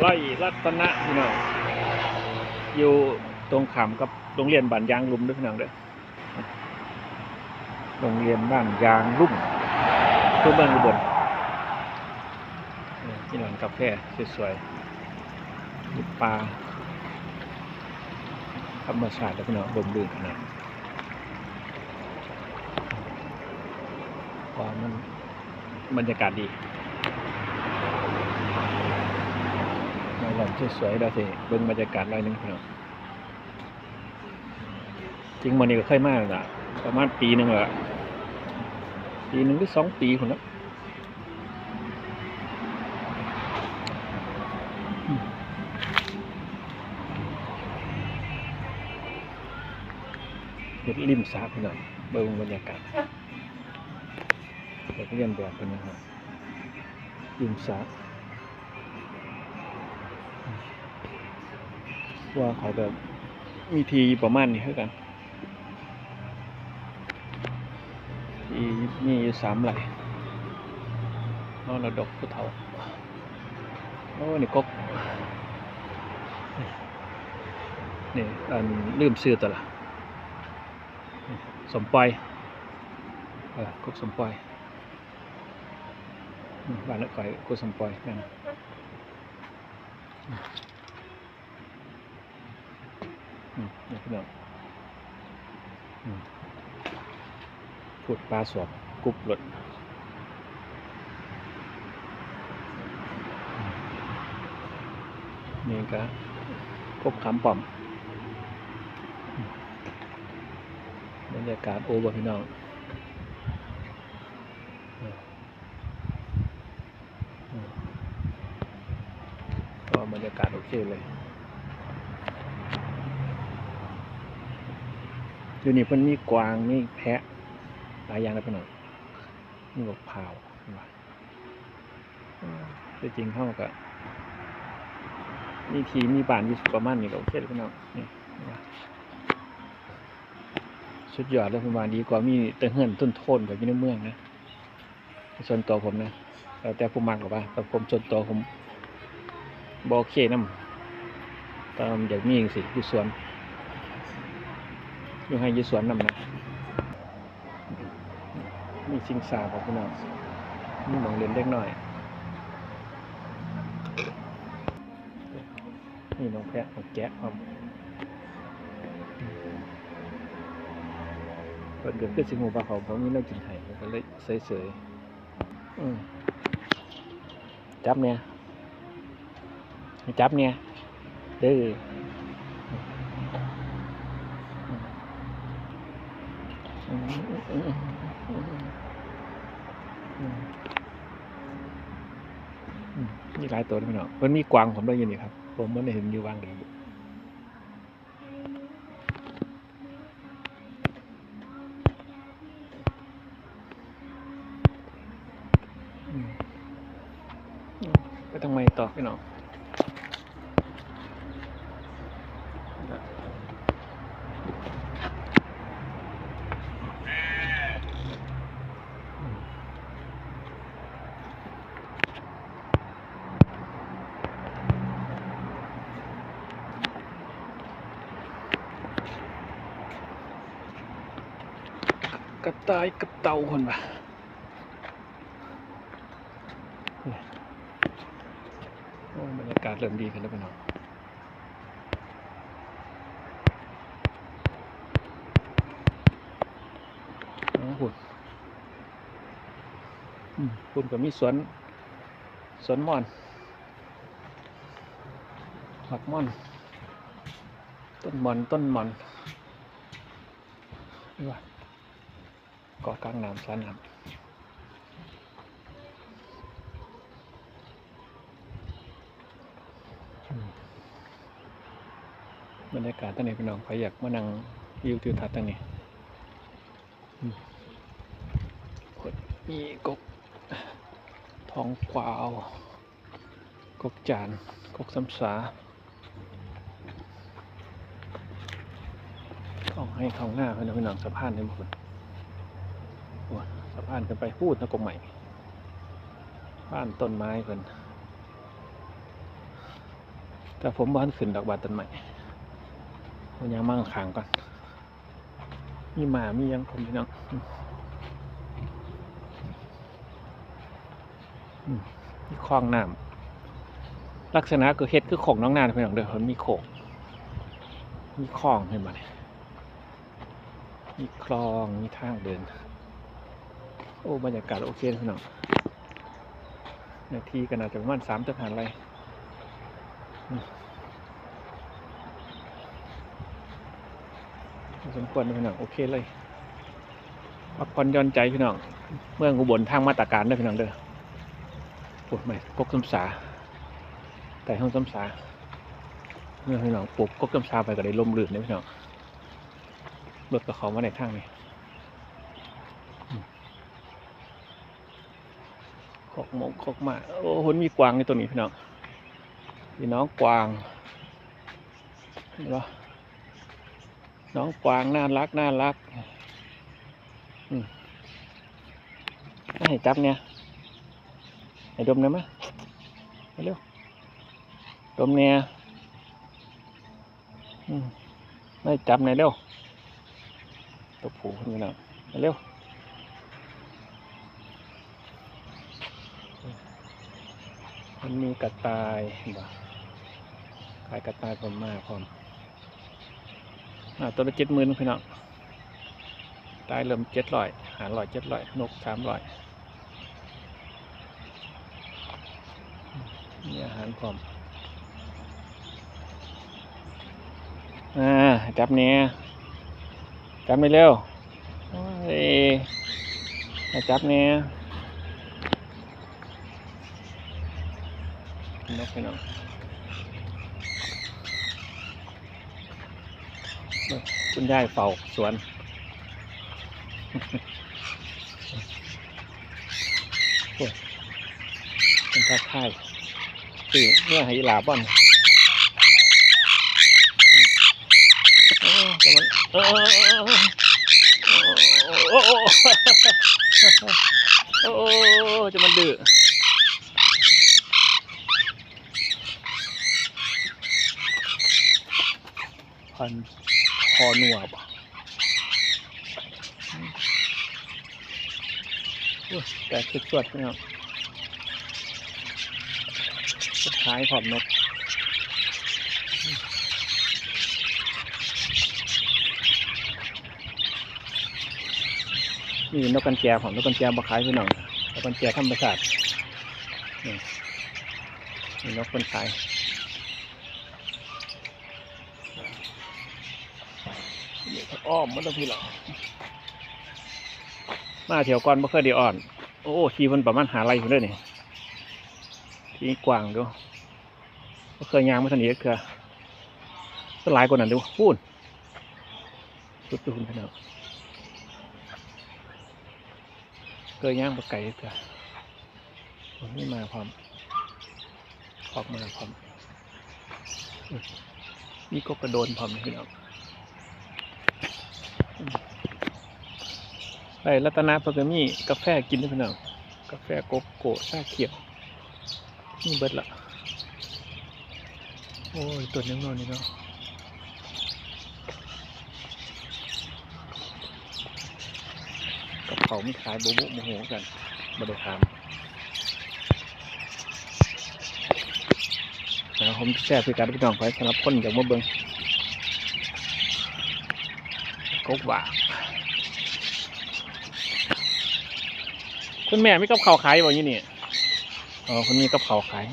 ไร่รัตนะพี่น้องอยู่ตรงขามกับโรงเรียนบ้านยางลุ่มด้วยพี่น้องเด้อโรงเรียนบ้านยางลุ่มตัวเมืองอุบลนี่พี่น้องกาแฟสวยๆมีปลาธรรมชาติแล้วพี่น้องลมลื่นขนาดความมันบรรยากาศดี มาหล่อน สวยๆแล้วสิเบิ่งบรรยากาศหน่อยหนึงพี่น้องจริงมันนี่ก็เคยมากละประมาณปีหนึ่งละปีหนึ่งหรือสองปีคนละเห็ดริมสาพี่น้องเบิ่งบรรยากาศเด็กเรียนแบบเป็นนะครับริมสา ว่าเขาแบบมีทีประมาณนี้เท่ากันทีมีอยู่สามไหลนอนระดกผู้เฒ่าโอ้นี่กกนี่อันลืมซื้อตัวละสมปอยเออกกสมปอยมบ้านละก่อยกกสมปอยนั่น นี่พี่น้องพูดปลาสวบกุบรถอืมนี่ก็พบคำปอมบรรยากาศโอเวอร์พี่น้องก็บรรยากาศโอเคเลย อยู่นี่เพิ่นมีกวางมีแพะหลายอย่างเลยเพิ่นน่ะมีบักพร้าวเห็นบ่อืมแต่จริงเฮาก็มีทีมีบ้านอยู่ประมาณนี้ก็โอเคแล้วเพิ่นเนาะนี่เห็นบ่สุดยอดเลยเพิ่นว่าดีกว่ามีแต่เฮือนต้นโทนแบบอยู่ในเมืองนะส่วนตัวผมนะแต่ผู้มักหรอกว่าแต่ผมส่วนตัวผมบ่โอเคน้ำตามอยากมีจังซี่อยู่สวน อยู่ให้ยืสวนนำนะมีชิงสาบอกพี่น้องมีหมองเล่นเล็กหน่อย นี่น้องแพะน้องแกะครับเปิดเกิดขึ้นสิงหูปลาเขาผมมีเรื่องกินไห่ก็เลยเสยๆจับเนี่ย จับเนี่ยเด้อ มีหลายตัวด้วยเนาะมันมีกวางผมด้ยินนี่ครับ ผมมันเห็นอยู่วางดียวอืมอืมไปทางไมต่อพี่น้อง กระต่ายกับเต่าคนปะโอ้บรรยากาศเริ่มดีขึ้นแล้วพี่น้องอ๋อหุ่นอืมหุ่นก็มีสวน สวนม่อนหมักม่อน ต้นม่อน ต้นม่อนนี่ว่า กาะกลางน้ำสาน้ำบรรยากาศตั้งนี้พี่น้องใครอยากมานั่งวิวทิวทัศน์ตั้งนี้อืมมีกกทองกวาว กกจาน กกซ้ำสาเข้าให้เข้าหน้าพี่น้องพี่น้องสะพานในบุญโอ้ย สะพานกันไปพูดนะกงใหม่ บ้านต้นไม้เพิ่นแต่ผมบ้านขึ้นดอกบานต้นใหม่ผมยังมั่งขางก่อนมีหมามียังผมพี่น้องมีคลองน้ำลักษณะคือเฮ็ดคือของน้องนาพี่น้องเด้อมันมีโขกมีคลองเห็นไหมมีคลองมีทางเดิน โอ้บรรยากาศโอเคนะพี่น้องนาทีก็น่าจะประมาณสามจะผ่านไรสมควรนะพี่น้องโอเคเลยพักผ่อนย่อนใจพี่น้อง เมืองอุบลทางมาตรการเด้พี่น้องเด้อปวดใหม่กกสำสาแต่ห้องสำสาเมื่อพี่น้องปลูกกกสำสาไปก็ได้ลมลื่นเด้อพี่น้องรถกับเขามาในทางนี้ ขอกหมกขอกหมาโอ้คนมีกวางในตัวนี้พี่น้องพี่น้องกวางเห็นปะน้องกวางน่ารักน่ารักอืมให้จับเนี่ยให้ดมเนี่ยมั้ยเร็วดมเนี่ยอืมให้จับเนี่ยเร็วตัวผูพี่น้องเร็ว มันมีกระต่ายบ่ขายกระต่ายผมมาพร้อมอ่าตัวละเจ็ดหมื่นพี่น้องตายเริ่มเจ็ดร้อยหาร้อยเจ็ดร้อยนกสามร้อยมีอาหารพร้อมอ่าจับเนี้ยจับไม่เร็วโอ้ยให้จับเนี้ย นกพี่น้องคุณยายเฝ้าสวน เป็นท่าค่ายคือเมื่อไหหลาบ้อนโอ้แต่มันโอ้โอ้โอ้โอ้โอ้โอ้จะมันดื้อ พันคอหนวบแต่สุดสวดนะครับสุดท้ายขอบนกนี่นกกันแจผมนกกันแจบักขายพี่น้องนกกันแจธรรมชาตินี่นกคนขาย อ้อมมันต้องพี่หรอมาเถียวก่อนบ่เคยไดีอ่อน โอ้ทีมันประมาณหาไรอยู่ด้วยนี่ทีกว้างดูบ่เคยยางมาทันนี้ก็คือก็หลายกว่านั้นดูพูดสุดดูคุณพี่น้องเคยย่างปลาไก่ก็คือมันไม่มาพร้อมออกมาพร้อมนี่ก็กระโดนพร้อมนะพี่น้อง ไปรัตนาเพิ่นก็มีกาแฟกินด้วยพี่น้องกาแฟโกโก้ชาเขียวนี่เบิดละโอ้ยตัวนึงนาะนี่เนาะกับเขาไม่ขายโบบุโมโหกันมาด้ถามนะผมแชร์พี่การพี่น้องไปสำหรับคนจากมาเบิงกกว่า คุณแม่มีกับข้าวขายบ่อยู่นี่อ๋อคุณมีกับข้าวขาย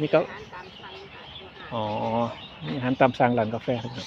มีกับอ๋อมีอาหารตามสั่งร้านกาแฟครับ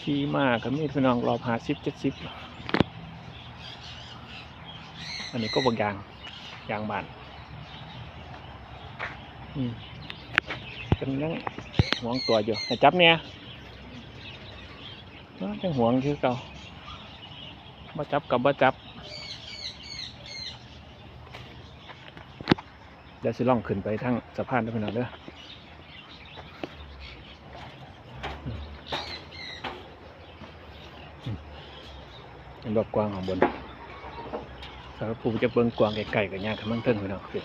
ขี่มากก็มีพี่น้องรอบหาสิบเจ็ดสิบอันนี้ก็บางอย่างยางบานอืมเป็นยังห่วงตัวอยู่ให้จับเนี่ยเอ้อยังห่วงคือเก่า บ่จับกับบ่จับ เดี๋ยวสิล่องขึ้นไปทั้งสะพานด้วยพี่น้องเด้อเป็นรอบกว้างของบนสารภูจะเบิ้งกว้างไกลๆกับยางขมั่งเติ้งพี่น้องคือ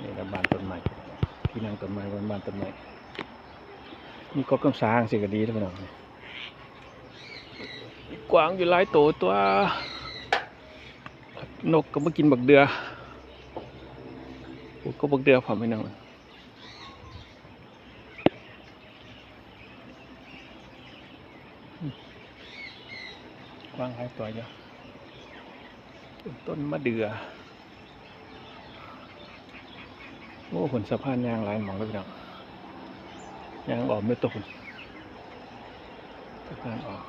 นี่ระบานต้นไม้ที่นั่งต้นไม้บนบานต้นไม้ มีก็กำสร้างสิก็ดีทุกคนมีกวางอยู่หลายตัวตัวนกก็มากินบักเดือก็บักเดือผมไม่นั่งกวางหลายตัวอยู่ต้นมะเดือ โอ้ผลสะพานยางหลายหมองเลยพี่น้อง ยางออกไม่ตกพุ่นสะพานออก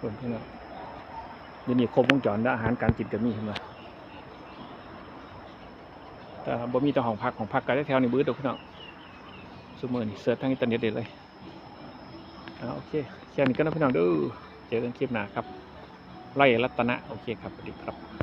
คนพี่น้องเดี๋ยวนี้ครบวงจรแล้วอาหารการกินก็มีขึ้นมาแต่บ่มีแต่ของพักของพักก็ได้แถวในบื้อเดอกพี่น้องสมือนี่เสิร์ชทางอินเทอร์เน็ตได้เลยอ่าโอเคแค่นี้ก็นะพี่น้องด้อเจอกันคลิปหน้าครับ ไล่รัตนะ โอเคครับสวัสดีครับ